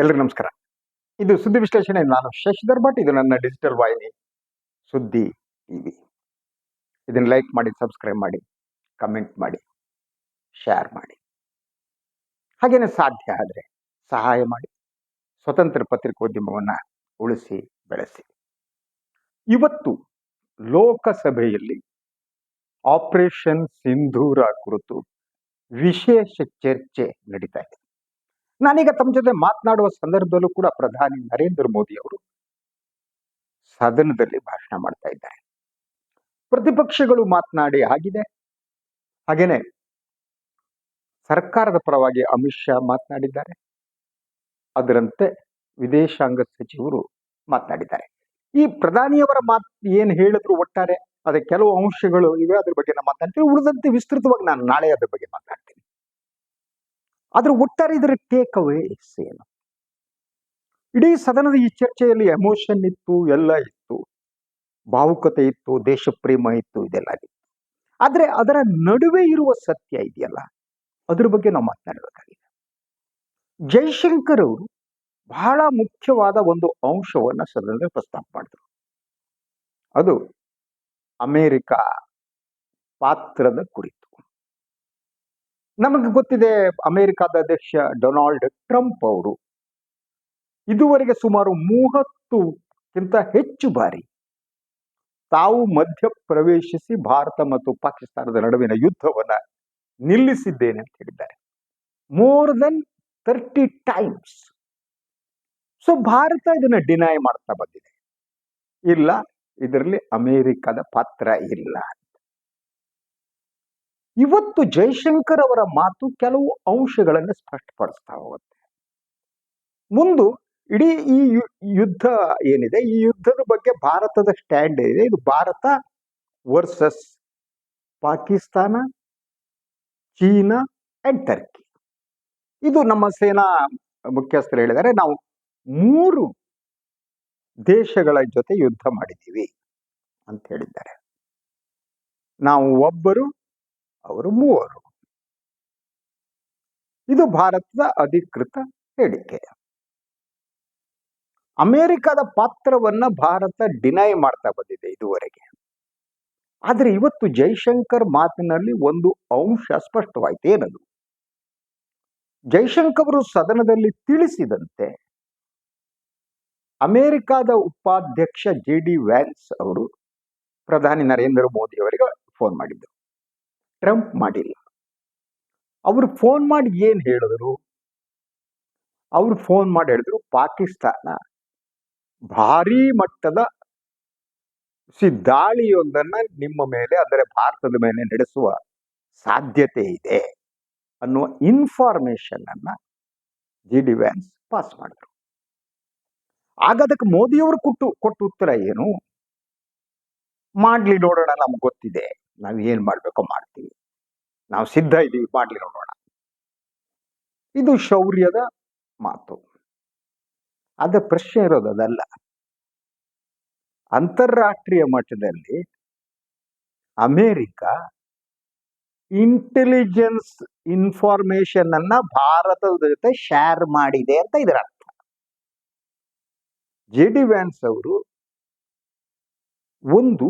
ಎಲ್ರಿಗೂ ನಮಸ್ಕಾರ. ಇದು ಸುದ್ದಿ ವಿಶ್ಲೇಷಣೆ. ನಾನು ಶಶಿಧರ್ ಭಟ್. ಇದು ನನ್ನ ಡಿಜಿಟಲ್ ವಾಹಿನಿ, ಸುದ್ದಿ ಟಿವಿ. ಇದನ್ನ ಲೈಕ್ ಮಾಡಿ, ಸಬ್ಸ್ಕ್ರೈಬ್ ಮಾಡಿ, ಕಮೆಂಟ್ ಮಾಡಿ, ಶೇರ್ ಮಾಡಿ. ಹಾಗೇನೆ ಸಾಧ್ಯ ಆದರೆ ಸಹಾಯ ಮಾಡಿ, ಸ್ವತಂತ್ರ ಪತ್ರಿಕೋದ್ಯಮವನ್ನು ಉಳಿಸಿ, ಬೆಳೆಸಿ. ಇವತ್ತು ಲೋಕಸಭೆಯಲ್ಲಿ ಆಪರೇಷನ್ ಸಿಂಧೂರ ಕುರಿತು ವಿಶೇಷ ಚರ್ಚೆ ನಡೀತಾ ಇದೆ. ನಾನೀಗ ತಮ್ಮ ಜೊತೆ ಮಾತನಾಡುವ ಸಂದರ್ಭದಲ್ಲೂ ಕೂಡ ಪ್ರಧಾನಿ ನರೇಂದ್ರ ಮೋದಿ ಅವರು ಸದನದಲ್ಲಿ ಭಾಷಣ ಮಾಡ್ತಾ ಇದ್ದಾರೆ. ಪ್ರತಿಪಕ್ಷಗಳು ಮಾತನಾಡಿ ಆಗಿದೆ. ಹಾಗೇನೆ ಸರ್ಕಾರದ ಪರವಾಗಿ ಅಮಿತ್ ಶಾ ಮಾತನಾಡಿದ್ದಾರೆ. ಅದರಂತೆ ವಿದೇಶಾಂಗ ಸಚಿವರು ಮಾತನಾಡಿದ್ದಾರೆ. ಈ ಪ್ರಧಾನಿಯವರ ಮಾತು ಏನು ಹೇಳಿದ್ರು ಒಟ್ಟಾರೆ, ಅದೇ ಕೆಲವು ಅಂಶಗಳು ಇವೆ, ಅದ್ರ ಬಗ್ಗೆ ನಾನು ಮಾತನಾಡ್ತೀನಿ. ಉಳಿದಂತೆ ವಿಸ್ತೃತವಾಗಿ ನಾನು ನಾಳೆ ಅದ್ರ ಬಗ್ಗೆ ಮಾತನಾಡ್ತೀನಿ. ಆದ್ರೆ ಒಟ್ಟಾರೆ ಇದರ ಟೇಕ್ ಅವೇಸ್ ಏನು? ಇಡೀ ಸದನದ ಈ ಚರ್ಚೆಯಲ್ಲಿ ಎಮೋಷನ್ ಇತ್ತು, ಎಲ್ಲ ಇತ್ತು. ಭಾವುಕತೆ ಇತ್ತು, ದೇಶಪ್ರೇಮ ಇತ್ತು, ಇದೆಲ್ಲ ಇತ್ತು. ಆದ್ರೆ ಅದರ ನಡುವೆ ಇರುವ ಸತ್ಯ ಇದೆಯಲ್ಲ? ಅದ್ರ ಬಗ್ಗೆ ನಾವು ಮಾತನಾಡಬೇಕಾಗಿದೆ. ಜೈಶಂಕರ್ ಅವರು ಬಹಳ ಮುಖ್ಯವಾದ ಒಂದು ಅಂಶವನ್ನ ಸದನದಲ್ಲಿ ಪ್ರಸ್ತಾಪ ಮಾಡಿದ್ರು. ಅದು ಅಮೇರಿಕ ಪಾತ್ರದ ಕುರಿತು. ನಮಗೆ ಗೊತ್ತಿದೆ ಅಮೆರಿಕದ ಅಧ್ಯಕ್ಷ ಡೊನಾಲ್ಡ್ ಟ್ರಂಪ್ ಅವರು ಇದುವರೆಗೆ ಸುಮಾರು ಮೂವತ್ತುಕ್ಕಿಂತ ಹೆಚ್ಚು ಬಾರಿ ತಾವು ಮಧ್ಯ ಪ್ರವೇಶಿಸಿ ಭಾರತ ಮತ್ತು ಪಾಕಿಸ್ತಾನದ ನಡುವಿನ ಯುದ್ಧವನ್ನ ನಿಲ್ಲಿಸಿದ್ದೇನೆ ಅಂತ ಹೇಳಿದ್ದಾರೆ. More than thirty times so Bharat ಇದನ್ನ ಡಿನೈ ಮಾಡ್ತಾ ಬಂದಿದೆ. ಇಲ್ಲ, ಇದರಲ್ಲಿ ಅಮೆರಿಕದ ಪಾತ್ರ ಇಲ್ಲ. ಇವತ್ತು ಜೈಶಂಕರ್ ಅವರ ಮಾತು ಕೆಲವು ಅಂಶಗಳನ್ನು ಸ್ಪಷ್ಟಪಡಿಸ್ತಾ ಹೋಗುತ್ತೆ. ಮುಂದು ಇಡೀ ಈ ಯುದ್ಧ ಏನಿದೆ, ಈ ಯುದ್ಧದ ಬಗ್ಗೆ ಭಾರತದ ಸ್ಟ್ಯಾಂಡ್ ಏನಿದೆ, ಇದು Bharat versus Pakistan, China and Turkey. ಇದು ನಮ್ಮ ಸೇನಾ ಮುಖ್ಯಸ್ಥರು ಹೇಳಿದ್ದಾರೆ, ನಾವು ಮೂರು ದೇಶಗಳ ಜೊತೆ ಯುದ್ಧ ಮಾಡಿದ್ದೀವಿ ಅಂತ ಹೇಳಿದ್ದಾರೆ. ನಾವು ಒಬ್ಬರು ಅವರು ಮೂವರು. ಇದು ಭಾರತದ ಅಧಿಕೃತ ಹೇಳಿಕೆ. ಅಮೆರಿಕದ ಪಾತ್ರವನ್ನ ಭಾರತ ಡಿನೈ ಮಾಡ್ತಾ ಬಂದಿದೆ ಇದುವರೆಗೆ. ಆದರೆ ಇವತ್ತು ಜೈಶಂಕರ್ ಮಾತಿನಲ್ಲಿ ಒಂದು ಅಂಶ ಸ್ಪಷ್ಟವಾಯ್ತು. ಏನದು? ಜೈಶಂಕರ್ ಅವರು ಸದನದಲ್ಲಿ ತಿಳಿಸಿದಂತೆ ಅಮೆರಿಕದ ಉಪಾಧ್ಯಕ್ಷ ಜೆ ಡಿ ವ್ಯಾನ್ಸ್ ಅವರು ಪ್ರಧಾನಿ ನರೇಂದ್ರ ಮೋದಿ ಅವರಿಗೆ ಫೋನ್ ಮಾಡಿದ್ರು ಟ್ರಂಪ್ ಮಾಡಿಲ್ಲ. ಅವರು ಫೋನ್ ಮಾಡಿ ಏನ್ ಹೇಳಿದ್ರು? ಅವರು ಫೋನ್ ಮಾಡಿ ಹೇಳಿದ್ರು ಪಾಕಿಸ್ತಾನ ಭಾರೀ ಮಟ್ಟದ ಸಿ ದಾಳಿಯೊಂದನ್ನ ನಿಮ್ಮ ಮೇಲೆ, ಅಂದರೆ ಭಾರತದ ಮೇಲೆ ನಡೆಸುವ ಸಾಧ್ಯತೆ ಇದೆ ಅನ್ನುವ ಇನ್ಫಾರ್ಮೇಶನ್ ಅನ್ನ ಜಿ ಡಿ ವ್ಯಾನ್ಸ್ ಪಾಸ್ ಮಾಡಿದ್ರು. ಆಗ ಅದಕ್ಕೆ ಮೋದಿಯವರು ಕೊಟ್ಟು, ಕೊಟ್ಟ ಉತ್ತರ ಏನು? ಮಾಡ್ಲಿ ನೋಡೋಣ ನಮ್ಗೆ ಗೊತ್ತಿದೆ. ನಾವು ಏನು ಮಾಡ್ಬೇಕೋ ಮಾಡ್ತೀವಿ. ನಾವು ಸಿದ್ಧ ಇದ್ದೀವಿ ಮಾಡ್ಲಿ ನೋಡೋಣ. ಇದು ಶೌರ್ಯದ ಮಾತು. ಅದ ಪ್ರಶ್ನೆ ಇರೋದು ಅದಲ್ಲ. ಅಂತಾರಾಷ್ಟ್ರೀಯ ಮಟ್ಟದಲ್ಲಿ ಅಮೇರಿಕ ಇಂಟೆಲಿಜೆನ್ಸ್ ಇನ್ಫಾರ್ಮೇಶನ್ ಅನ್ನ ಭಾರತದ ಜೊತೆ ಶೇರ್ ಮಾಡಿದೆ ಅಂತ ಇದರ ಅರ್ಥ. ಜೆ ಡಿ ವ್ಯಾನ್ಸ್ ಅವರು ಒಂದು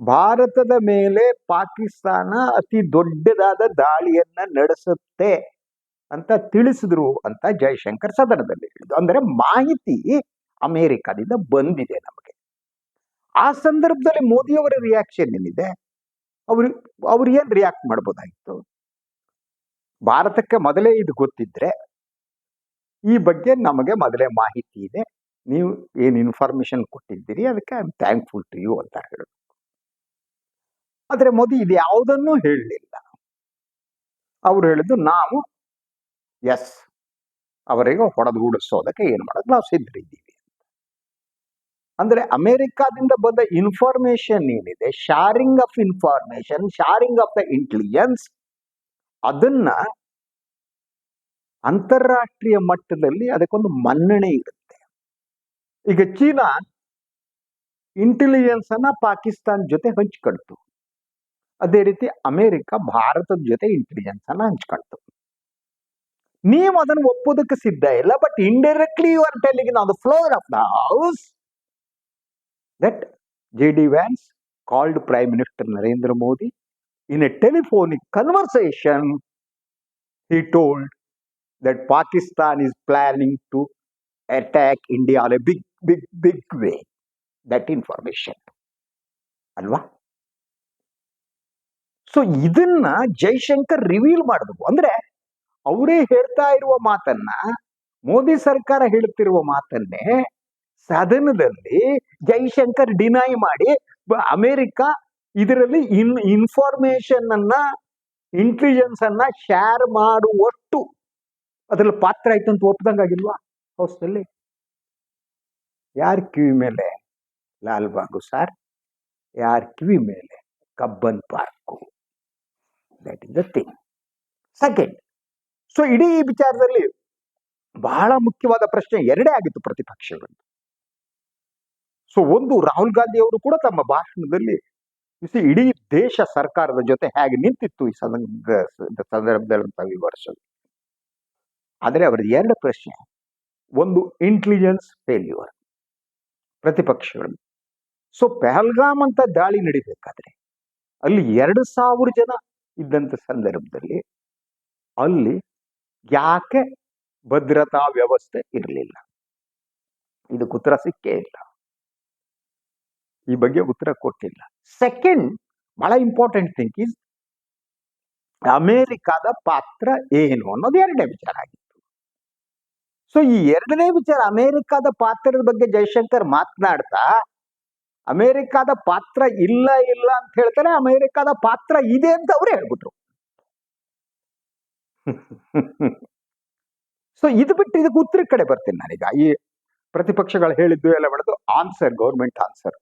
ಭಾರತದ ಮೇಲೆ ಪಾಕಿಸ್ತಾನ ಅತಿ ದೊಡ್ಡದಾದ ದಾಳಿಯನ್ನ ನಡೆಸುತ್ತೆ ಅಂತ ತಿಳಿಸಿದ್ರು ಅಂತ ಜಯಶಂಕರ್ ಸದನದಲ್ಲಿ ಹೇಳಿದ್ರು ಅಂದ್ರೆ ಮಾಹಿತಿ ಅಮೆರಿಕದಿಂದ ಬಂದಿದೆ ನಮಗೆ. ಆ ಸಂದರ್ಭದಲ್ಲಿ ಮೋದಿಯವರ ರಿಯಾಕ್ಷನ್ ಏನಿದೆ? ಅವ್ರು ಅವ್ರು ಏನು ರಿಯಾಕ್ಟ್ ಮಾಡ್ಬೋದಾಗಿತ್ತು? ಭಾರತಕ್ಕೆ ಮೊದಲೇ ಇದು ಗೊತ್ತಿದ್ರೆ ಈ ಬಗ್ಗೆ ನಮಗೆ ಮೊದಲೇ ಮಾಹಿತಿ ಇದೆ. ನೀವು ಏನು ಇನ್ಫಾರ್ಮೇಶನ್ ಕೊಟ್ಟಿದ್ದೀರಿ, ಅದಕ್ಕೆ I am thankful to you ಅಂತ ಹೇಳೋದು ಆದ್ರೆ ಮೋದಿ ಇದು ಯಾವುದನ್ನೂ ಹೇಳಲಿಲ್ಲ. ಅವ್ರು ಹೇಳಿದ್ದು ನಾವು ಎಸ್ ಅವರಿಗೆ ಹೊಡೆದು ಏನು ಏನ್ ಮಾಡೋದು? ನಾವು ಸಿದ್ಧರಿದ್ದೀವಿ ಅಂದ್ರೆ ಅಮೆರಿಕಾದಿಂದ ಬಂದ ಇನ್ಫಾರ್ಮೇಶನ್ ಏನಿದೆ? Sharing of information sharing of the intelligence ಅದನ್ನ ಅಂತಾರಾಷ್ಟ್ರೀಯ ಮಟ್ಟದಲ್ಲಿ ಅದಕ್ಕೊಂದು ಮನ್ನಣೆ ಇರುತ್ತೆ. ಈಗ ಚೀನಾ ಇಂಟೆಲಿಜೆನ್ಸ್ ಅನ್ನ ಪಾಕಿಸ್ತಾನ್ ಜೊತೆ ಹಂಚ್ಕೊಳ್ತು ಅದೇ ರೀತಿ ಅಮೆರಿಕ ಭಾರತದ ಜೊತೆ ಇಂಟೆಲಿಜೆನ್ಸ್ ಅನ್ನ ಹಂಚ್ಕೊಳ್ತು ನೀವು ಅದನ್ನು ಒಪ್ಪೋದಕ್ಕೆ ಸಿದ್ಧ ಇಲ್ಲ but indirectly you are telling on the floor of the house that J D Vance called prime minister Narendra Modi in a telephonic conversation he told that Pakistan is planning to attack India on a big, big, big way. That information. ಅಲ್ವಾ so ಇದನ್ನ Jaishankar reveal ಮಾಡಿದ್ರು ಅಂದ್ರೆ ಅವರೇ ಹೇಳ್ತಾ ಇರುವ ಮಾತನ್ನ ಮೋದಿ ಸರ್ಕಾರ ಹೇಳುತ್ತಿರುವ ಮಾತನ್ನೇ ಸದನದಲ್ಲಿ ಜೈಶಂಕರ್ ಡಿನೈ ಮಾಡಿ ಅಮೆರಿಕ ಇದರಲ್ಲಿ ಇನ್ ಇನ್ಫಾರ್ಮೇಶನ್ ಅನ್ನ ಇಂಟೆಲಿಜೆನ್ಸ್ ಅನ್ನ ಶೇರ್ ಮಾಡುವಷ್ಟು ಅದ್ರಲ್ಲಿ ಪಾತ್ರ ಆಯ್ತು ಅಂತ ಒಪ್ಪದಂಗಾಗಿಲ್ವಾ ಹೌಸ್ನಲ್ಲಿ ಯಾರ ಕಿವಿ ಮೇಲೆ? ಲಾಲ್ ಸರ್ ಯಾರ ಕಿವಿ ಮೇಲೆ? Cubbon park. That is the thing second so ಇಡೀ ವಿಚಾರದಲ್ಲಿ ಬಹಳ ಮುಖ್ಯವಾದ ಪ್ರಶ್ನೆ ಎರಡೇ ಆಗಿತ್ತು ಪ್ರತಿಪಕ್ಷಗಳು. ಸೊ ಒಂದು ರಾಹುಲ್ ಗಾಂಧಿ ಅವರು ಕೂಡ ತಮ್ಮ ಭಾಷಣದಲ್ಲಿ ಇಡೀ ದೇಶ ಸರ್ಕಾರದ ಜೊತೆ ಹೇಗೆ ನಿಂತಿತ್ತು ಈ ಸಂದರ್ಭ ಸಂದರ್ಭದಲ್ಲಿ ಅಂತ ವಿವರಿಸೋದು. ಆದರೆ ಅವರದ್ದು ಎರಡು ಪ್ರಶ್ನೆ. ಒಂದು ಇಂಟೆಲಿಜೆನ್ಸ್ ಫೇಲ್ಯೂರ್ ಪ್ರತಿಪಕ್ಷಗಳು. ಸೊ ಪಹಲ್ಗಾಮ್ ಅಂತ ದಾಳಿ ನಡಿಬೇಕಾದ್ರೆ, ಅಲ್ಲಿ ಎರಡು ಸಾವಿರ ಜನ ಇದ್ದಂತ ಸಂದರ್ಭದಲ್ಲಿ ಅಲ್ಲಿ ಯಾಕೆ ಭದ್ರತಾ ವ್ಯವಸ್ಥೆ ಇರಲಿಲ್ಲ? ಇದಕ್ಕೆ ಉತ್ತರ ಸಿಕ್ಕೇ ಇಲ್ಲ. ಈ ಬಗ್ಗೆ ಉತ್ತರ ಕೊಟ್ಟಿಲ್ಲ. ಸೆಕೆಂಡ್ ಬಹಳ ಇಂಪಾರ್ಟೆಂಟ್ ಥಿಂಗ್ ಇಸ್ ಅಮೆರಿಕಾದ ಪಾತ್ರ ಏನು ಅನ್ನೋದು ಎರಡನೇ ವಿಚಾರ ಆಗಿತ್ತು. ಸೊ ಈ ಎರಡನೇ ವಿಚಾರ ಅಮೆರಿಕಾದ ಪಾತ್ರದ ಬಗ್ಗೆ ಜಯಶಂಕರ್ ಮಾತನಾಡ್ತಾ ಅಮೆರಿಕಾದ ಪಾತ್ರ ಇಲ್ಲ ಇಲ್ಲ ಅಂತ ಹೇಳ್ತಾರೆ, ಅಮೇರಿಕಾದ ಪಾತ್ರ ಇದೆ ಅಂತ ಅವ್ರು ಹೇಳ್ಬಿಟ್ರು. ಸೊ ಇದು ಬಿಟ್ಟು ಇದಕ್ಕೆ ಉತ್ತರ ಕಡೆ ಬರ್ತೀನಿ ನಾನೀಗ. ಈ ಪ್ರತಿಪಕ್ಷಗಳು ಹೇಳಿದ್ದು ಎಲ್ಲ ಮಾಡೋದು ಆನ್ಸರ್ ಗೌರ್ಮೆಂಟ್ ಆನ್ಸರ್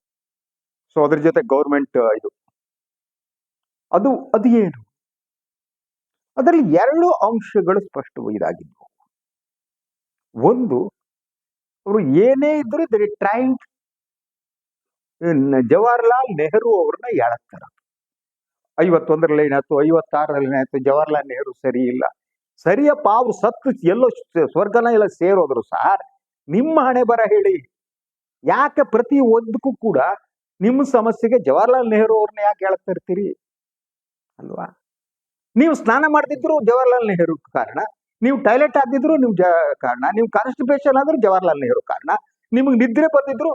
ಸೊ ಅದ್ರ ಜೊತೆ ಗೌರ್ಮೆಂಟ್ ಇದು. ಅದು ಅದು ಏನು? ಅದರಲ್ಲಿ ಎರಡು ಅಂಶಗಳು ಸ್ಪಷ್ಟ ಇದಾಗಿದ್ವು. ಒಂದು, ಅವರು ಏನೇ ಇದ್ರು ದೇ ಟ್ರೈಂಗ್ ಜವಾಹರ್ಲಾಲ್ ನೆಹರು ಅವ್ರನ್ನ ಎಳಕ್ತಾರ. ಐವತ್ತೊಂದರಲ್ಲಿ ಏನಾಯ್ತು ಐವತ್ತಾರರಲ್ಲಿ ಏನಾಯ್ತು ಜವಾಹರ್ಲಾಲ್ ನೆಹರು ಸರಿ ಇಲ್ಲ. ಸರಿಯಪ್ಪ ಅವ್ರು ಸತ್ತು ಎಲ್ಲೋ ಸ್ವರ್ಗನ ಎಲ್ಲ ಸೇರೋದ್ರು. ಸಾರ್, ನಿಮ್ಮ ಹಣೆ ಬರ ಹೇಳಿ. ಯಾಕೆ ಪ್ರತಿ ಒಂದಕ್ಕೂ ಕೂಡ ನಿಮ್ಮ ಸಮಸ್ಯೆಗೆ ಜವಾಹರ್ಲಾಲ್ ನೆಹರು ಅವ್ರನ್ನ ಯಾಕೆ ಹೇಳ್ತಾ ಇರ್ತೀರಿ? ಅಲ್ವಾ? ನೀವು ಸ್ನಾನ ಮಾಡ್ತಿದ್ರು ಜವಾಹರ್ಲಾಲ್ ನೆಹರು ಕಾರಣ. ನೀವು ಟಾಯ್ಲೆಟ್ ಆದಿದ್ರು ನಿಮ್ ಕಾರಣ. ನೀವು ಕಾನ್ಸ್ಟಿಪೇಷನ್ ಆದ್ರೂ ಜವಾಹರ್ಲಾಲ್ ನೆಹರು ಕಾರಣ. ನಿಮಗೆ ನಿದ್ರೆ ಬಂದಿದ್ರು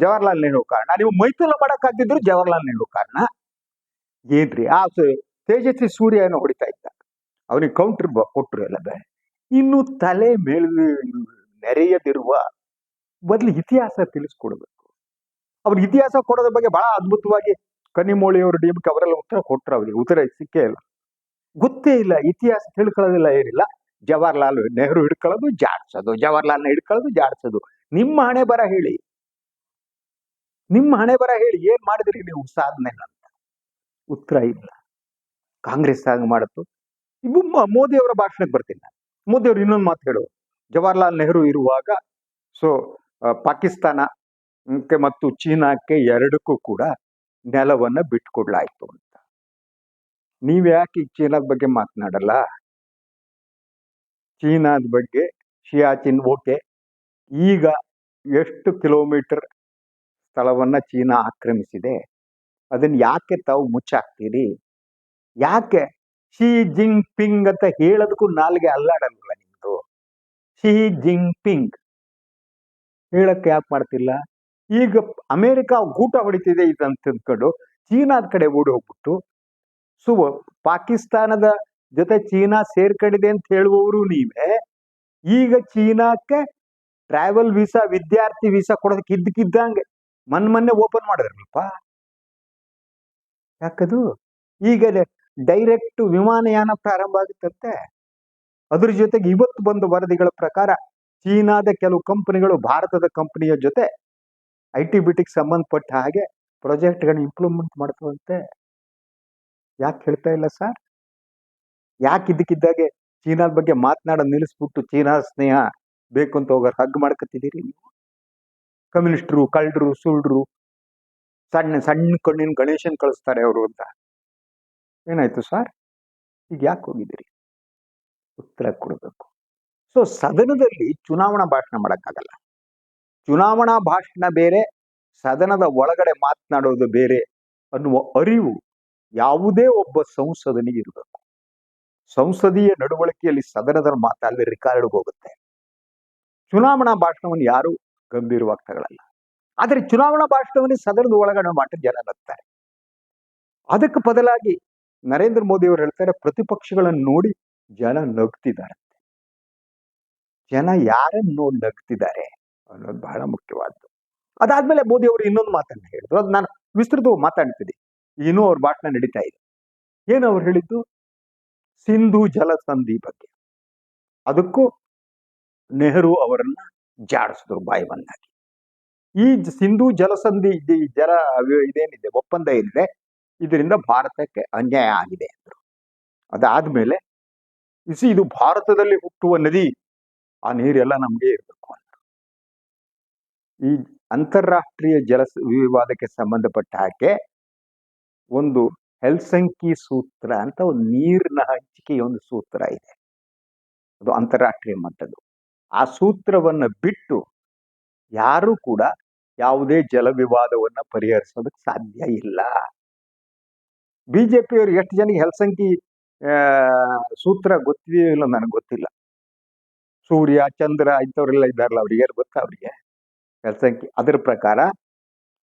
ಜವಾಹರ್ಲಾಲ್ ನೆಹರು ಕಾರಣ. ನೀವು ಮೈತ್ರಿ ಮಾಡಕ್ ಆಗಿದ್ರು ಜವಾಹರ್ಲಾಲ್ ನೆಹರು ಕಾರಣ. ಏನ್ರಿ? ಆ ತೇಜಸ್ವಿ ಸೂರ್ಯನ ಹೊಡಿತಾ ಇದ್ದ. ಅವನಿಗೆ ಕೌಂಟರ್ ಕೊಟ್ರು ಎಲ್ಲ ಇನ್ನು ತಲೆ ಮೇಲ್, ನೆರೆಯದಿರುವ ಬದಲು ಇತಿಹಾಸ ತಿಳಿಸ್ಕೊಡ್ಬೇಕು. ಅವ್ರ ಇತಿಹಾಸ ಕೊಡೋದ್ರ ಬಗ್ಗೆ ಬಹಳ ಅದ್ಭುತವಾಗಿ ಕನ್ನಿಮೋಳಿ ಅವರು ಅವರೆಲ್ಲ ಉತ್ತರ ಕೊಟ್ರು ಅವ್ರಿಗೆ. ಉತ್ತರ ಸಿಕ್ಕೇ ಇಲ್ಲ. ಗೊತ್ತೇ ಇಲ್ಲ. ಇತಿಹಾಸ ತಿಳ್ಕೊಳ್ಳೋದಿಲ್ಲ ಏನಿಲ್ಲ. ಜವಾಹರ್ಲಾಲ್ ನೆಹರು ಹಿಡ್ಕೊಳ್ಳೋದು ಜಾಡ್ಸೋದು. ಜವಾಹರ್ಲಾಲ್ನ ಹಿಡ್ಕೊಳ್ಳೋದು ಜಾಡ್ಸೋದು. ನಿಮ್ಮ ಹಣೆ ಬರ ಹೇಳಿ. ನಿಮ್ಮ ಹಣೆ ಬರ ಹೇಳಿ ಏನ್ ಮಾಡಿದ್ರಿ ನೀವು ಸಾಧನೆ ಅಂತ? ಉತ್ತರ ಇಲ್ಲ. ಕಾಂಗ್ರೆಸ್ ಹಾಗೆ ಮಾಡುತ್ತು. ಇಬ್ಬು ಮೋದಿ ಅವರ ಭಾಷಣಕ್ಕೆ ಬರ್ತೀನಿ ನಾನು. ಮೋದಿ ಅವರು ಇನ್ನೊಂದು ಮಾತು ಹೇಳು ಜವಾಹರ್ಲಾಲ್ ನೆಹರು ಇರುವಾಗ ಸೊ ಪಾಕಿಸ್ತಾನಕ್ಕೆ ಮತ್ತು ಚೀನಾಕ್ಕೆ ಎರಡಕ್ಕೂ ಕೂಡ ನೆಲವನ್ನ ಬಿಟ್ಕೊಡ್ಲಾಯ್ತು ಅಂತ. ನೀವ್ಯಾಕೆ ಚೀನಾದ ಬಗ್ಗೆ ಮಾತನಾಡಲ್ಲ? ಚೀನಾದ ಬಗ್ಗೆ ಶಿಯಾಚಿನ್ ಓಕೆ. ಈಗ ಎಷ್ಟು ಕಿಲೋಮೀಟರ್ ಸ್ಥಳವನ್ನ ಚೀನಾ ಆಕ್ರಮಿಸಿದೆ. ಅದನ್ನ ಯಾಕೆ ತಾವು ಮುಚ್ಚಾಕ್ತೀರಿ? ಯಾಕೆ? ಶಿ ಜಿಂಗ್ ಪಿಂಗ್ ಅಂತ ಹೇಳೋದಕ್ಕೂ ನಾಲ್ಗೆ ಅಲ್ಲಾಡಲ್ವಲ್ಲ ನಿಮ್ಮದು ಶಿ ಜಿಂಗ್ ಪಿಂಗ್ ಹೇಳಕ್ಕೆ ಯಾಕೆ ಮಾಡ್ತಿಲ್ಲ? ಈಗ ಅಮೆರಿಕ ಗೂಟ ಹೊಡಿತಿದೆ ಇದಂತ ತಿಳ್ಕೊಂಡು ಚೀನಾದ ಕಡೆ ಓಡಿ ಹೋಗ್ಬಿಟ್ಟು, ಸೊ, ಪಾಕಿಸ್ತಾನದ ಜೊತೆ ಚೀನಾ ಸೇರ್ಕೊಂಡಿದೆ ಅಂತ ಹೇಳುವವರು ನೀವೇ. ಈಗ ಚೀನಾಕ್ಕೆ ಟ್ರಾವೆಲ್ ವೀಸಾ ವಿದ್ಯಾರ್ಥಿ ವೀಸಾ ಕೊಡೋದಕ್ಕೆ ಇದ್ದಕ್ಕಿದ್ದಂಗೆ ಮೊನ್ನೆ ಮೊನ್ನೆ ಓಪನ್ ಮಾಡಿದ್ರಲ್ಲಪ್ಪ? ಯಾಕದು? ಈಗ ಡೈರೆಕ್ಟ್ ವಿಮಾನಯಾನ ಪ್ರಾರಂಭ ಆಗುತ್ತಂತೆ. ಅದ್ರ ಜೊತೆಗೆ ಇವತ್ತು ಬಂದ ವರದಿಗಳ ಪ್ರಕಾರ ಚೀನಾದ ಕೆಲವು ಕಂಪನಿಗಳು ಭಾರತದ ಕಂಪನಿಯ ಜೊತೆ ಐ ಟಿ ಬಿಟಿಗೆ ಸಂಬಂಧಪಟ್ಟ ಹಾಗೆ ಪ್ರಾಜೆಕ್ಟ್ಗಳನ್ನ ಇಂಪ್ಲಿಮೆಂಟ್ ಮಾಡ್ತವಂತೆ ಯಾಕೆ ಹೇಳ್ತಾ ಇಲ್ಲ ಸರ್ ಯಾಕೆ ಇದ್ದಕ್ಕಿದ್ದಾಗೆ ಚೀನಾದ ಬಗ್ಗೆ ಮಾತನಾಡೋ ನಿಲ್ಲಿಸ್ಬಿಟ್ಟು ಚೀನಾ ಸ್ನೇಹ ಬೇಕು ಅಂತ ಹೋಗೋರು ಹಗ್ ಮಾಡ್ಕೊತಿದ್ದೀರಿ ನೀವು? ಕಮ್ಯುನಿಸ್ಟ್ರು, ಕಳ್ಳರು, ಸುಳ್ರು, ಸಣ್ಣ ಸಣ್ಣ ಕಣ್ಣಿನ ಗಣೇಶನ್ ಕಳಿಸ್ತಾರೆ ಅವರು ಅಂತ. ಏನಾಯ್ತು ಸರ್ ಈಗ ಯಾಕೆ ಹೋಗಿದ್ದೀರಿ? ಉತ್ತರ ಕೊಡಬೇಕು. ಸೊ ಸದನದಲ್ಲಿ ಚುನಾವಣಾ ಭಾಷಣ ಮಾಡೋಕ್ಕಾಗಲ್ಲ. ಚುನಾವಣಾ ಭಾಷಣ ಬೇರೆ, ಸದನದ ಒಳಗಡೆ ಮಾತನಾಡೋದು ಬೇರೆ ಅನ್ನುವ ಅರಿವು ಯಾವುದೇ ಒಬ್ಬ ಸಂಸದನಿಗೆ ಇರಬೇಕು. ಸಂಸದೀಯ ನಡವಳಿಕೆಯಲ್ಲಿ ಸದನದ ಮಾತಲ್ಲಿ ರೆಕಾರ್ಡ್ಗೆ ಹೋಗುತ್ತೆ. ಚುನಾವಣಾ ಭಾಷಣವನ್ನು ಯಾರು ಗಂಭೀರವಾಗಿ ತಗೊಳ್ಳಲ್ಲ ಆದರೆ ಚುನಾವಣಾ ಭಾಷಣವನ್ನು ಸದನದ ಒಳಗಡೆ ಮಾಟ ಜನ ನಗ್ತಾರೆ. ಅದಕ್ಕೆ ಬದಲಾಗಿ ನರೇಂದ್ರ ಮೋದಿ ಅವರು ಹೇಳ್ತಾರೆ, ಪ್ರತಿಪಕ್ಷಗಳನ್ನು ನೋಡಿ ಜನ ನಗ್ತಿದ್ದಾರೆ. ಜನ ಯಾರನ್ನು ನೋಡಿ ನಗ್ತಿದ್ದಾರೆ ಅನ್ನೋದು ಬಹಳ ಮುಖ್ಯವಾದ್ದು. ಅದಾದ್ಮೇಲೆ ಮೋದಿ ಅವರು ಇನ್ನೊಂದು ಮಾತನ್ನ ಹೇಳಿದ್ರು. ಅದು ನಾನು ವಿಸ್ತೃತವಾಗಿ ಮಾತಾಡ್ತೀನಿ. ಇನ್ನೂ ಅವ್ರ ಭಾಷಣ ನಡೀತಾ ಇದೆ. ಏನು ಅವ್ರು ಹೇಳಿದ್ದು? ಸಿಂಧು ಜಲಸಂಧಿ ಬಗ್ಗೆ. ಅದಕ್ಕೂ ನೆಹರು ಅವರನ್ನ ಜಾಡಿಸಿದ್ರು ಬಾಯಿ ಬಂದಾಗಿ ಈ ಸಿಂಧೂ ಸಿಂಧು ಜಲಸಂಧಿ ಜಲ ಇದೇನಿದೆ, ಒಪ್ಪಂದ ಏನಿದೆ, ಇದರಿಂದ ಭಾರತಕ್ಕೆ ಅನ್ಯಾಯ ಆಗಿದೆ ಅಂದರು. ಅದಾದ್ಮೇಲೆ ಇಸಿ ಇದು ಭಾರತದಲ್ಲಿ ಹುಟ್ಟುವ ನದಿ, ಆ ನೀರೆಲ್ಲ ನಮಗೆ ಇರಬೇಕು ಅಂತ ಈ ಅಂತಾರಾಷ್ಟ್ರೀಯ ಜಲ ವಿವಾದಕ್ಕೆ ಸಂಬಂಧಪಟ್ಟ ಹಾಗೆ, ಒಂದು ಹೆಲ್ಸಂಕಿ ಸೂತ್ರ ಅಂತ ಒಂದು ನೀರಿನ ಹಂಚಿಕೆಯ ಒಂದು ಸೂತ್ರ ಇದೆ. ಅದು ಅಂತಾರಾಷ್ಟ್ರೀಯ ಮಟ್ಟದ್ದು. ಆ ಸೂತ್ರವನ್ನ ಬಿಟ್ಟು ಯಾರೂ ಕೂಡ ಯಾವುದೇ ಜಲ ವಿವಾದವನ್ನ ಪರಿಹರಿಸೋದಕ್ಕೆ ಸಾಧ್ಯ ಇಲ್ಲ. ಬಿ ಜೆ ಪಿಯವರು ಎಷ್ಟು ಜನಕ್ಕೆ ಹೆಲ್ಸಂಕಿ ಸೂತ್ರ ಗೊತ್ತಿದೆಯೋ ಇಲ್ಲ ನನಗೆ ಗೊತ್ತಿಲ್ಲ. ಸೂರ್ಯ, ಚಂದ್ರ ಇಂಥವರೆಲ್ಲ ಇದ್ದಾರಲ್ಲ ಅವ್ರಿಗೆ ಗೊತ್ತಾ ಅವರಿಗೆ? ಹೆಲ್ಸಂಕಿ ಅದರ ಪ್ರಕಾರ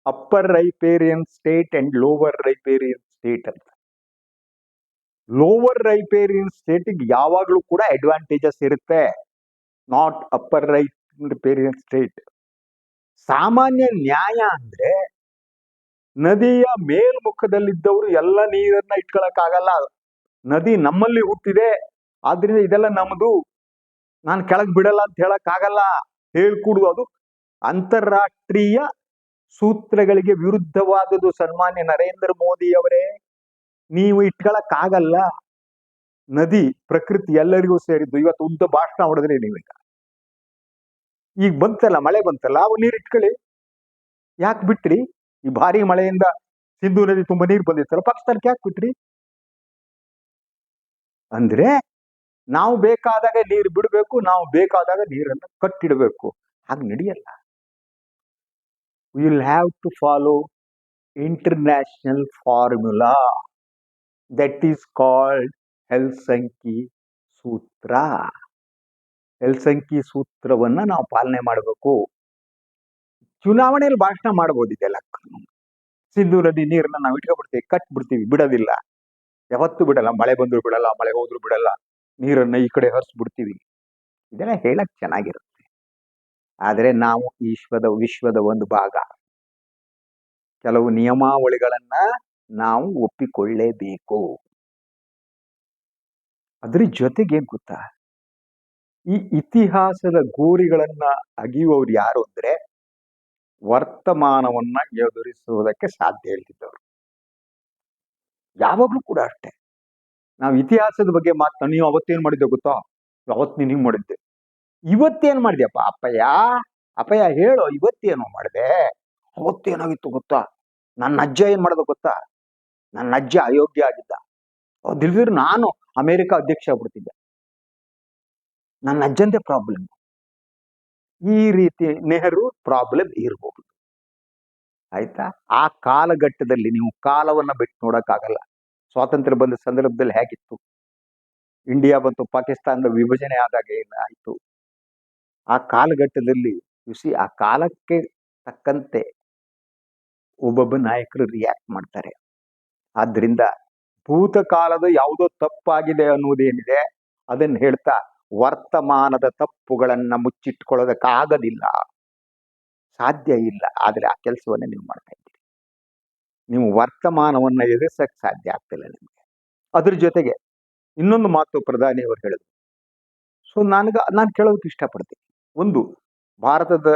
upper riparian state and lower riparian state ಅಂತ. ಲೋವರ್ ರೈಪೇರಿಯನ್ ಸ್ಟೇಟಿಗೆ ಯಾವಾಗಲೂ ಕೂಡ ಅಡ್ವಾಂಟೇಜಸ್ ಇರುತ್ತೆ. ನಾಟ್ ಅಪ್ಪರ್ ರೈಪೇರಿಯನ್ ಸ್ಟೇಟ್ ಸಾಮಾನ್ಯ ನ್ಯಾಯ ಅಂದ್ರೆ ನದಿಯ ಮೇಲ್ಮುಖದಲ್ಲಿದ್ದವರು ಎಲ್ಲ ನೀರನ್ನ ಇಟ್ಕೊಳಕ್ಕಾಗಲ್ಲ. ನದಿ ನಮ್ಮಲ್ಲಿ ಹುಟ್ಟಿದೆ, ಆದ್ರಿಂದ ಇದೆಲ್ಲ ನಮ್ದು. ನಾನು ಕೆಳಗ್ ಬಿಡಲ್ಲ ಅಂತ ಹೇಳಕ್ ಆಗಲ್ಲ ಅದು. ಅಂತಾರಾಷ್ಟ್ರೀಯ ಸೂತ್ರಗಳಿಗೆ ವಿರುದ್ಧವಾದದ್ದು ಸನ್ಮಾನ್ಯ ನರೇಂದ್ರ ಮೋದಿ ಅವರೇ ನೀವು ಇಟ್ಕೊಳಕ್ಕಾಗಲ್ಲ. ನದಿ, ಪ್ರಕೃತಿ ಎಲ್ಲರಿಗೂ ಸೇರಿದ್ದು. ಇವತ್ತು ಉದ್ದ ಭಾಷಣ ಹೊಡೆದ್ರೆ ನೀವೀಗ. ಈಗ ಬಂತಲ್ಲ, ಮಳೆ ಬಂತಲ್ಲ, ಅವು ನೀರು ಇಟ್ಕೊಳ್ಳಿ. ಯಾಕೆ ಬಿಟ್ರಿ? ಈ ಭಾರಿ ಮಳೆಯಿಂದ ಸಿಂಧು ನದಿ ತುಂಬಾ ನೀರು ಬಂದಿತ್ತಲ್ಲ, ಪಾಕಿಸ್ತಾನಕ್ಕೆ ಯಾಕೆ ಬಿಟ್ರಿ? ಅಂದ್ರೆ ನಾವು ಬೇಕಾದಾಗ ನೀರು ಬಿಡಬೇಕು, ನಾವು ಬೇಕಾದಾಗ ನೀರನ್ನು ಕಟ್ಟಿಡಬೇಕು. ಹಾಗೆ ನಡೆಯಲ್ಲ. Will have to follow international formula that is called Helsinki ಸೂತ್ರ. ಹೆಲ್ಸಂಕಿ ಸೂತ್ರವನ್ನ ನಾವು ಪಾಲನೆ ಮಾಡಬೇಕು. ಚುನಾವಣೆಯಲ್ಲಿ ಭಾಷಣ ಮಾಡಬಹುದು ಇದೆಲ್ಲ. ಸಿಂಧು ನದಿ ನೀರನ್ನ ನಾವು ಇಟ್ಕೊಬಿಡ್ತೀವಿ ಕಟ್ ಬಿಡ್ತೀವಿ ಬಿಡೋದಿಲ್ಲ. ಯಾವತ್ತೂ ಬಿಡಲ್ಲ, ಮಳೆ ಬಂದರೂ ಬಿಡಲ್ಲ ಮಳೆ ಹೋದ್ರು ಬಿಡಲ್ಲ, ನೀರನ್ನ ಈ ಕಡೆ ಹರಿಸ್ಬಿಡ್ತೀವಿ. ಇದೆಲ್ಲ ಹೇಳಕ್ ಚೆನ್ನಾಗಿರುತ್ತೆ. ಆದರೆ ನಾವು ವಿಶ್ವದ ವಿಶ್ವದ ಒಂದು ಭಾಗ. ಕೆಲವು ನಿಯಮಾವಳಿಗಳನ್ನ ನಾವು ಒಪ್ಪಿಕೊಳ್ಳೇಬೇಕು. ಅದ್ರ ಜೊತೆಗೆ ಗೊತ್ತಾ? ಈ ಇತಿಹಾಸದ ಗೋರಿಗಳನ್ನ ಅಗಿಯುವವರು ಯಾರು ಅಂದ್ರೆ ವರ್ತಮಾನವನ್ನ ಎದುರಿಸುವುದಕ್ಕೆ ಸಾಧ್ಯ ಇಲ್ದಿದ್ದವರು ಯಾವಾಗ್ಲೂ ಕೂಡ ಅಷ್ಟೇ. ನಾವು ಇತಿಹಾಸದ ಬಗ್ಗೆ ಮಾತ್ರ ನೀವು ಅವತ್ತೇನ್ ಮಾಡಿದ್ದೆ ಗೊತ್ತಾ? ಅವತ್ತು ನೀನು ಮಾಡಿದ್ದೆ. ಇವತ್ತೇನ್ ಮಾಡಿದ್ಯಪ್ಪ ಅಪ್ಪಯ್ಯ? ಅಪ್ಪಯ್ಯ ಹೇಳು, ಇವತ್ತೇನು ಮಾಡಿದೆ. ಅವತ್ತೇನಾಗಿತ್ತು ಗೊತ್ತಾ? ನನ್ನ ಅಜ್ಜ ಏನ್ ಮಾಡ್ದ ಗೊತ್ತಾ? ನನ್ನ ಅಜ್ಜ ಅಯೋಗ್ಯ ಆಗಿದ್ದ. ಅದಿಲ್ದಿದ್ರೆ ನಾನು ಅಮೆರಿಕ ಅಧ್ಯಕ್ಷ ಆಗ್ಬಿಡ್ತಿದ್ದೆ. ನನ್ನ ಅಜ್ಜಂದೇ ಪ್ರಾಬ್ಲಮ್ ಈ ರೀತಿ ನೆಹರು ಪ್ರಾಬ್ಲಮ್ ಇರಬಹುದು ಆಯ್ತಾ? ಆ ಕಾಲಘಟ್ಟದಲ್ಲಿ ನೀವು ಕಾಲವನ್ನ ಬಿಟ್ಟು ನೋಡೋಕ್ಕಾಗಲ್ಲ. ಸ್ವಾತಂತ್ರ್ಯ ಬಂದ ಸಂದರ್ಭದಲ್ಲಿ ಹೇಗಿತ್ತು? ಇಂಡಿಯಾ ಬಂತು, ಪಾಕಿಸ್ತಾನದ ವಿಭಜನೆ ಆದಾಗ ಏನಾಯ್ತು? ಆ ಕಾಲಘಟ್ಟದಲ್ಲಿ ಯುಸಿ ಆ ಕಾಲಕ್ಕೆ ತಕ್ಕಂತೆ ಒಬ್ಬೊಬ್ಬ ನಾಯಕರು ರಿಯಾಕ್ಟ್ ಮಾಡ್ತಾರೆ. ಆದ್ರಿಂದ ಭೂತಕಾಲದ ಯಾವುದೋ ತಪ್ಪಾಗಿದೆ ಅನ್ನೋದೇನಿದೆ ಅದನ್ನು ಹೇಳ್ತಾ, ವರ್ತಮಾನದ ತಪ್ಪುಗಳನ್ನು ಮುಚ್ಚಿಟ್ಕೊಳ್ಳೋದಕ್ಕಾಗದಿಲ್ಲ ಸಾಧ್ಯ ಇಲ್ಲ. ಆದ್ರೆ ಆ ಕೆಲಸವನ್ನೇ ನೀವು ಮಾಡ್ತಾ ಇದ್ದೀರಿ. ನೀವು ವರ್ತಮಾನವನ್ನ ಎದುರಿಸಕ್ ಸಾಧ್ಯ ಆಗ್ತಿಲ್ಲ ನಿಮಗೆ. ಅದ್ರ ಜೊತೆಗೆ ಇನ್ನೊಂದು ಮಾತು ಪ್ರಧಾನಿಯವರು ಹೇಳಿದ್ರು. ಸೊ ನನಗೆ, ನಾನು ಕೇಳೋದಕ್ಕೆ ಇಷ್ಟಪಡ್ತೀನಿ. ಒಂದು, ಭಾರತದ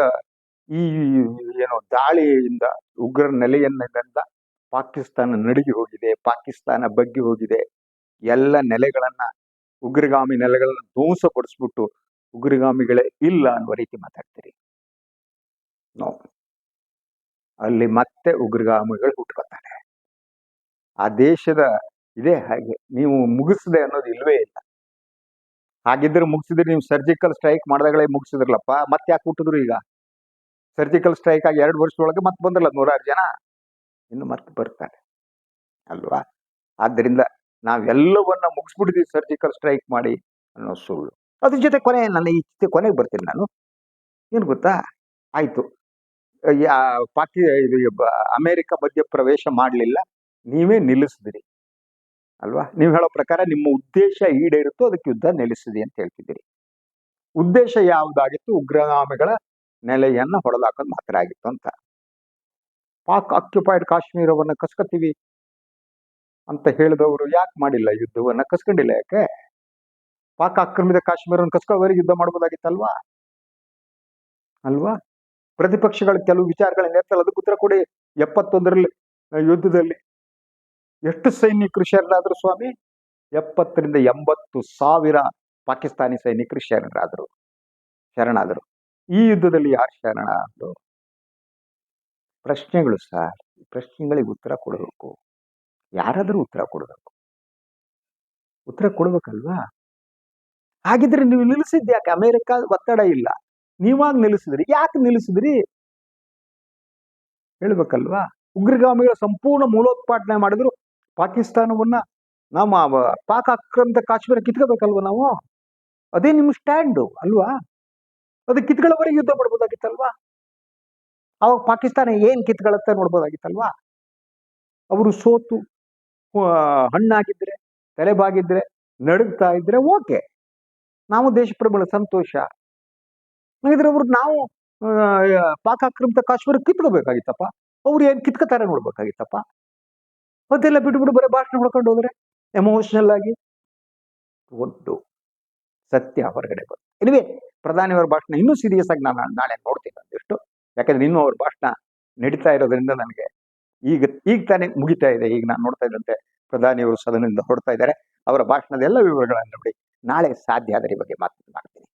ಈ ಏನು ದಾಳಿಯಿಂದ ಉಗ್ರ ನೆಲೆಯನ್ನಿಂದ ಪಾಕಿಸ್ತಾನ ನಡುಗಿ ಹೋಗಿದೆ, ಪಾಕಿಸ್ತಾನ ಬಗ್ಗಿ ಹೋಗಿದೆ. ಎಲ್ಲ ನೆಲೆಗಳನ್ನ, ಉಗ್ರಗಾಮಿ ನೆಲೆಗಳನ್ನ ಧ್ವಂಸಪಡಿಸ್ಬಿಟ್ಟು ಉಗ್ರಗಾಮಿಗಳೇ ಇಲ್ಲ ಅನ್ನುವ ರೀತಿ ಮಾತಾಡ್ತೀರಿ. ನೋ. ಅಲ್ಲಿ ಮತ್ತೆ ಉಗ್ರಗಾಮಿಗಳು ಹುಟ್ಕೊತಾರೆ ಆ ದೇಶದ ಇದೇ ಹಾಗೆ, ನೀವು ಮುಗಿಸದೆ ಅನ್ನೋದು ಇಲ್ವೇ ಇಲ್ಲ. ಹಾಗಿದ್ರೆ ಮುಗಿಸಿದ್ರೆ ನೀವು ಸರ್ಜಿಕಲ್ ಸ್ಟ್ರೈಕ್ ಮಾಡಿದಾಗಲೇ ಮುಗಿಸಿದ್ರಲ್ಲಪ್ಪ ಮತ್ತೆ ಯಾಕೆ ಹುಟ್ಟಿದ್ರು ಈಗ? ಸರ್ಜಿಕಲ್ ಸ್ಟ್ರೈಕ್ ಆಗಿ ಎರಡು ವರ್ಷದೊಳಗೆ ಮತ್ತೆ ಬಂದ್ರಲ್ಲ ನೂರಾರು ಜನ? ಇನ್ನು ಮತ್ತೆ ಬರ್ತಾರೆ ಅಲ್ವಾ? ಆದ್ದರಿಂದ ನಾವೆಲ್ಲವನ್ನ ಮುಗಿಸ್ಬಿಟ್ಟಿದ್ದೀವಿ ಸರ್ಜಿಕಲ್ ಸ್ಟ್ರೈಕ್ ಮಾಡಿ ಅನ್ನೋ ಸುಳ್ಳು. ಅದ್ರ ಜೊತೆ ಕೊನೆ ನನ್ನ ಈ ಜೊತೆ ಕೊನೆಗೆ ಬರ್ತೀನಿ ನಾನು. ಏನು ಗೊತ್ತಾ? ಆಯ್ತು. ಪಾಕಿ, ಇದು ಅಮೆರಿಕ ಮಧ್ಯ ಪ್ರವೇಶ ಮಾಡಲಿಲ್ಲ. ನೀವೇ ನಿಲ್ಲಿಸಿದಿರಿ. ಅಲ್ವಾ? ನೀವು ಹೇಳೋ ಪ್ರಕಾರ ನಿಮ್ಮ ಉದ್ದೇಶ ಈಡೇರುತ್ತೋ ಅದಕ್ಕೆ ಯುದ್ಧ ನಿಲ್ಲಿಸಿದೆ ಅಂತ ಹೇಳ್ತಿದ್ದೀರಿ. ಉದ್ದೇಶ ಯಾವುದಾಗಿತ್ತು? ಉಗ್ರಗಾಮಿಗಳ ನೆಲೆಯನ್ನು ಹೊಡೆದಾಕೋದು ಮಾತ್ರ ಆಗಿತ್ತು ಅಂತ. ಪಾಕ್ ಆಕ್ಯುಪೈಡ್ ಕಾಶ್ಮೀರವನ್ನು ಕಸ್ಕೊತೀವಿ ಅಂತ ಹೇಳಿದವರು ಯಾಕೆ ಮಾಡಿಲ್ಲ ಯುದ್ಧವನ್ನು ಕಸ್ಕೊಂಡಿಲ್ಲ ಯಾಕೆ? ಪಾಕ್ ಆಕ್ರಮಿತ ಕಾಶ್ಮೀರವನ್ನು ಕಸ್ಕೊಳ್ಳೋವರೆಗೆ ಯುದ್ಧ ಮಾಡ್ಬೋದಾಗಿತ್ತಲ್ವಾ? ಅಲ್ವಾ? ಪ್ರತಿಪಕ್ಷಗಳ ಕೆಲವು ವಿಚಾರಗಳನ್ನ ಎತ್ತಲ್ಲ ಅದಕ್ಕೂ ಉತ್ತರ ಕೊಡಿ. ಎಪ್ಪತ್ತೊಂದರಲ್ಲಿ ಯುದ್ಧದಲ್ಲಿ ಎಷ್ಟು ಸೈನಿಕರು ಶರಣರಾದ್ರು ಸ್ವಾಮಿ? ಎಪ್ಪತ್ತರಿಂದ ಎಂಬತ್ತು ಸಾವಿರ ಪಾಕಿಸ್ತಾನಿ ಸೈನಿಕರು ಶರಣರಾದರು ಶರಣಾದರು. ಈ ಯುದ್ಧದಲ್ಲಿ ಯಾರು ಶರಣಾದ್ರು? ಪ್ರಶ್ನೆಗಳು ಸರ್ ಪ್ರಶ್ನೆಗಳಿಗೆ ಉತ್ತರ ಕೊಡಬೇಕು. ಯಾರಾದರೂ ಉತ್ತರ ಕೊಡಬೇಕು. ಉತ್ತರ ಕೊಡಬೇಕಲ್ವಾ? ಹಾಗಿದ್ರೆ ನೀವು ನಿಲ್ಲಿಸಿದ್ದು ಯಾಕೆ? ಅಮೆರಿಕ ಒತ್ತಡ ಇಲ್ಲ. ನೀವಾಗ ನಿಲ್ಲಿಸಿದ್ರಿ? ಯಾಕೆ ನಿಲ್ಲಿಸಿದ್ರಿ? ಹೇಳ್ಬೇಕಲ್ವಾ? ಉಗ್ರಗಾಮಿಗಳ ಸಂಪೂರ್ಣ ಮೂಲೋತ್ಪಾಟನೆ ಮಾಡಿದ್ರು ಪಾಕಿಸ್ತಾನವನ್ನ ನಮ್ಮ ಪಾಕ ಆಕ್ರಮಿತ ಕಾಶ್ಮೀರ ಕಿತ್ಕೋಬೇಕಲ್ವ ನಾವು? ಅದೇ ನಿಮ್ಮ ಸ್ಟ್ಯಾಂಡು ಅಲ್ವಾ? ಅದು ಕಿತ್ಕೊಳ್ಳೋವರೆಗೆ ಯುದ್ಧ ಮಾಡ್ಬೋದಾಗಿತ್ತಲ್ವಾ? ಅವಾಗ ಪಾಕಿಸ್ತಾನ ಏನ್ ಕಿತ್ಕೊಳ್ಳುತ್ತೆ ನೋಡ್ಬೋದಾಗಿತ್ತಲ್ವಾ? ಅವರು ಸೋತು ಹಣ್ಣಾಗಿದ್ರೆ, ತಲೆಬಾಗಿದ್ರೆ, ನಡುಗ್ತಾ ಇದ್ರೆ ಓಕೆ. ನಾವು ದೇಶ ಪ್ರಬಲ ಸಂತೋಷ. ಹಾಗಿದ್ರೆ ಅವ್ರು ನಾವು ಪಾಕ ಆಕ್ರಮಿತ ಕಾಶ್ಮೀರ ಕಿತ್ಕೋಬೇಕಾಗಿತ್ತಪ್ಪ. ಅವ್ರು ಏನ್ ಕಿತ್ಕೋತಾರೆ ನೋಡ್ಬೇಕಾಗಿತ್ತಪ್ಪ. ಅದೆಲ್ಲ ಬಿಟ್ಬಿಟ್ಟು ಬರೀ ಭಾಷಣ ಹೊಡ್ಕೊಂಡು ಹೋದ್ರೆ ಎಮೋಷನಲ್ ಆಗಿ ಒಟ್ಟು ಸತ್ಯ ಹೊರಗಡೆ ಬಂತು. ಪ್ರಧಾನಿ ಪ್ರಧಾನಿಯವರ ಭಾಷಣ ಇನ್ನೂ ಸೀರಿಯಸ್ ಆಗಿ ನಾನು ನಾಳೆ ನೋಡ್ತೀನಿ ಒಂದಿಷ್ಟು. ಯಾಕಂದ್ರೆ ಇನ್ನೂ ಅವ್ರ ಭಾಷಣ ನಡೀತಾ ಇರೋದ್ರಿಂದ ನನಗೆ ಈಗ ಈಗ ತಾನೇ ಮುಗಿತಾ ಇದೆ. ಈಗ ನಾನು ನೋಡ್ತಾ ಇದ್ದಂತೆ ಪ್ರಧಾನಿಯವರು ಸದನದಿಂದ ಹೊರಡ್ತಾ ಇದ್ದಾರೆ. ಅವರ ಭಾಷಣದ ಎಲ್ಲ ವಿವರಗಳನ್ನು ನೋಡಿ. ನಾಳೆ ಸಾಧ್ಯ ಅದರ ಬಗ್ಗೆ ಮಾತನಾಡ್ತೀನಿ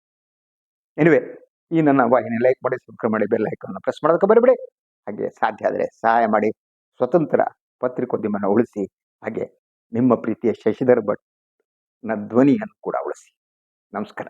ಎನಿವೆ ಈ ನನ್ನ ವಾಹಿನಿ ಲೈಕ್ ಮಾಡಿ ಸಬ್ಸ್ಕ್ರೈಬ್ ಮಾಡಿ ಬೆಲ್ ಐಕಾನ್ ಪ್ರೆಸ್ ಮಾಡೋದಕ್ಕೆ ಬರಬೇಡಿ ಹಾಗೆ ಸಾಧ್ಯ ಆದರೆ ಸಹಾಯ ಮಾಡಿ. ಸ್ವತಂತ್ರ ಪತ್ರಿಕೋದ್ಯಮನ ಉಳಿಸಿ. ಹಾಗೆ ನಿಮ್ಮ ಪ್ರೀತಿಯ ಶಶಿಧರ್ ಭಟ್ನ ಧ್ವನಿಯನ್ನು ಕೂಡ ಉಳಿಸಿ. ನಮಸ್ಕಾರ.